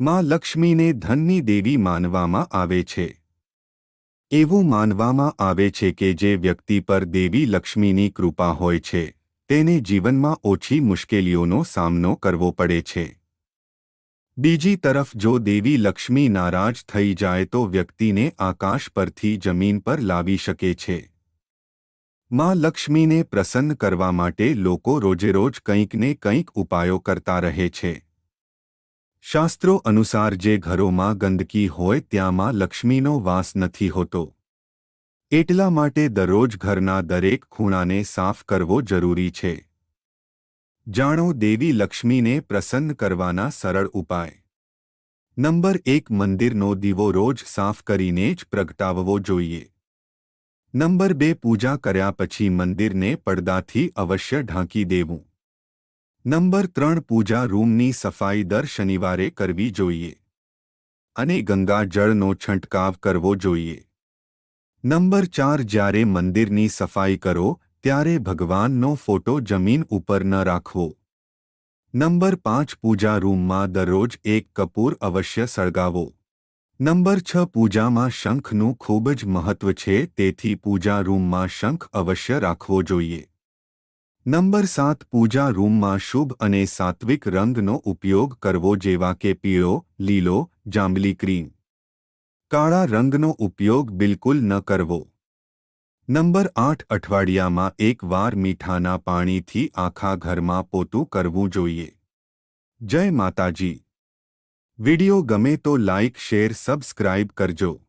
માં લક્ષ્મીને ધનની દેવી માનવામાં આવે છે. એવું માનવામાં આવે છે કે જે વ્યક્તિ પર દેવી લક્ષ્મીની કૃપા હોય છે, તેને જીવનમાં ઓછી મુશ્કેલીઓનો સામનો કરવો પડે છે. બીજી તરફ જો દેવી લક્ષ્મી નારાજ થઈ જાય તો વ્યક્તિને આકાશ પરથી જમીન પર લાવી શકે છે. માં લક્ષ્મીને પ્રસન્ન કરવા માટે લોકો રોજેરોજ કંઈક ને કંઈક ઉપાયો કરતા રહે છે. શાસ્ત્રો અનુસાર જે ઘરોમાં ગંદકી હોય ત્યાંમાં લક્ષ્મીનો વાસ નથી હોતો. એટલા માટે દરરોજ ઘરના દરેક ખૂણાને સાફ કરવો જરૂરી છે. જાણો દેવી લક્ષ્મીને પ્રસન્ન કરવાના સરળ ઉપાય. નંબર એક, મંદિરનો દીવો રોજ સાફ કરીને જ પ્રગટાવવો જોઈએ. નંબર બે, પૂજા કર્યા પછી મંદિરને પડદાથી અવશ્ય ઢાંકી દેવું. નંબર ત્રણ પૂજા રૂમની સફાઈ દર શનિવારે કરવી જોઈએ. અને ગંગા જળનો છંટકાવ કરવો જોઈએ. નંબર ચાર, જ્યારે મંદિરની સફાઈ કરો, ત્યારે ભગવાનનો ફોટો જમીન ઉપર ન રાખવો. નંબર પાંચ, પૂજા રૂમમાં દરરોજ એક કપૂર અવશ્ય સળગાવો. નંબર છ, પૂજામાં શંખનું ખૂબ જ મહત્વ છે, તેથી પૂજા રૂમમાં શંખ અવશ્ય રાખવો જોઈએ. નંબર સાત, પૂજા રૂમમાં શુભ અને સાત્વિક રંગનો ઉપયોગ કરવો જેવા કે પીળો, લીલો, જાંબલી ક્રીમ. કાળા રંગનો ઉપયોગ બિલકુલ ન કરવો. નંબર આઠ, અઠવાડિયામાં એક વાર મીઠાના પાણીથી આખા ઘરમાં પોતું કરવું જોઈએ. જય માતાજી. વિડિયો ગમે તો લાઇક શેર, સબસ્ક્રાઇબ કરજો.